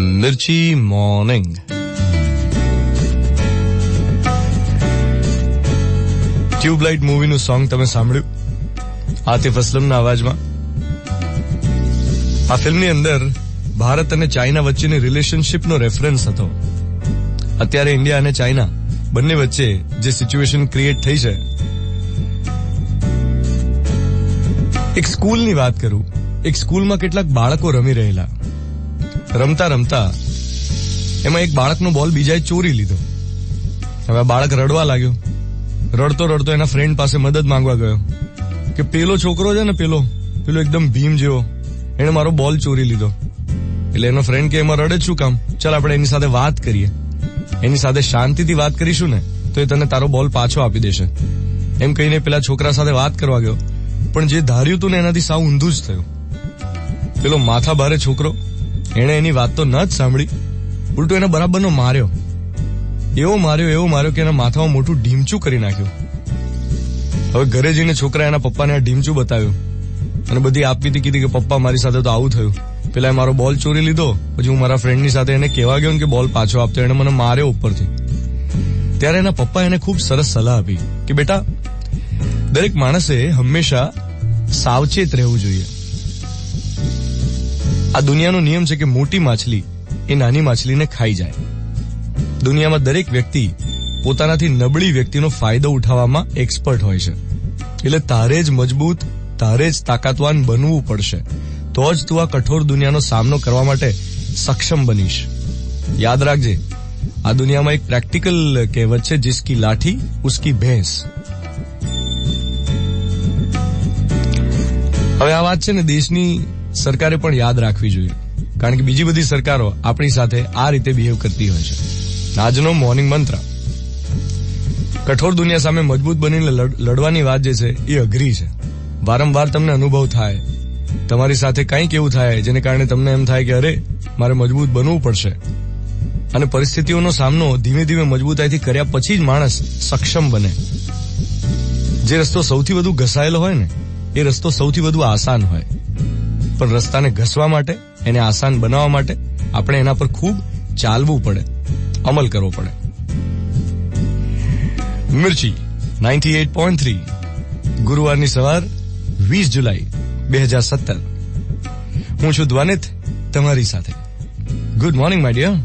Mirchi morning Tubelight મૂવીનું song તમે સાંભળ્યું? આતિફ અસલમના અવાજમાં. આ ફિલ્મની અંદર ભારત અને ચાઇના વચ્ચેની રિલેશનશીપનો રેફરન્સ હતો. અત્યારે ઇન્ડિયા અને ચાઇના બંને વચ્ચે જે સિચ્યુએશન ક્રિએટ થઈ છે. એક સ્કૂલની વાત કરું. એક સ્કૂલમાં કેટલાક બાળકો રમી રહેલા. રમતા રમતા એમાં એક બાળકનો બોલ બીજાએ ચોરી લીધો. હવે બાળક રડવા લાગ્યો. રડતો રડતો એના ફ્રેન્ડ પાસે મદદ માંગવા ગયો. કે પેલો છોકરો છે ને પેલો પેલો એકદમ ભીમ જેવો, એણે મારો બોલ ચોરી લીધો. એટલે એનો ફ્રેન્ડ કે એમાં રડે શું કામ? ચાલ આપણે એની સાથે વાત કરીએ. એની સાથે શાંતિથી વાત કરીશું ને, તો એ તને તારો બોલ પાછો આપી દેશે. એમ કહીને પેલા છોકરા સાથે વાત કરવા ગયો. પણ જે ધાર્યું હતું ને એનાથી સાવ ઊંધું જ થયું. પેલો માથા ભારે છોકરો એણે એની વાત તો ન જ સાંભળી. ઉલટો એને બરાબરનો માર્યો. એવો માર્યો એવો માર્યો કે એના માથામાં મોટું ઢીમચું કરી નાખ્યું. હવે ઘરે જઈને છોકરા એના પપ્પાને આ ઢીમચું બતાવ્યું. અને બધી આપવીતી કીધી કે, પપ્પા, મારી સાથે તો આવું થયું. પેલા મારો બોલ ચોરી લીધો. પછી હું મારા ફ્રેન્ડની સાથે એને કહેવા ગયો કે, બોલ પાછો આપતો એને મને માર્યો ઉપરથી. ત્યારે એના પપ્પા એને ખૂબ સરસ સલાહ આપી કે, બેટા, દરેક માણસે હંમેશા સાવચેત રહેવું જોઈએ. આ દુનિયાનો નિયમ છે કે મોટી માછલી એ નાની માછલીને ખાઈ જાય. દુનિયામાં દરેક વ્યક્તિ પોતાનાથી નબળી વ્યક્તિનો ફાયદો ઉઠાવવામાં એક્સપર્ટ હોય છે. એટલે તારે જ મજબૂત, તારે જ તાકાતવાન બનવું પડશે. તો જ તું આ કઠોર દુનિયાનો સામનો કરવા માટે સક્ષમ બનીશ. યાદ રાખજે, આ દુનિયામાં એક પ્રેક્ટિકલ કહેવત છે, જિસકી લાઠી, ઉસકી ભેંસ. હવે આ વાત છે ને દેશની સરકારે પણ યાદ રાખવી જોઈએ. કારણ કે બીજી બધી સરકારો આપણી સાથે આ રીતે બિહેવ કરતી હોય છે. આજનો મોર્નિંગ મંત્ર કઠોર દુનિયા સામે મજબૂત બનીને લડવાની વાત જે છે, એ અઘરી છે. વારંવાર તમને અનુભવ થાય. તમારી સાથે કંઈક એવું થાય જેને કારણે તમને એમ થાય કે અરે, મારે મજબૂત બનવું પડશે. અને પરિસ્થિતિઓનો સામનો ધીમે ધીમે મજબૂતાઈથી કર્યા પછી જ માણસ સક્ષમ બને. જે રસ્તો સૌથી વધુ ઘસાયેલો હોય ને, એ રસ્તો સૌથી વધુ આસાન હોય. પણ રસ્તાને ઘસવા માટે એને આસાન બનાવવા માટે આપણે એના પર ખૂબ ચાલવું પડે અમલ કરવો પડે Mirchi ninety eight point three ગુરુવારની સવાર વીસ જુલાઈ બે હજાર સત્તર હું છું દ્વાનિત તમારી સાથે ગુડ મોર્નિંગ માય ડિયર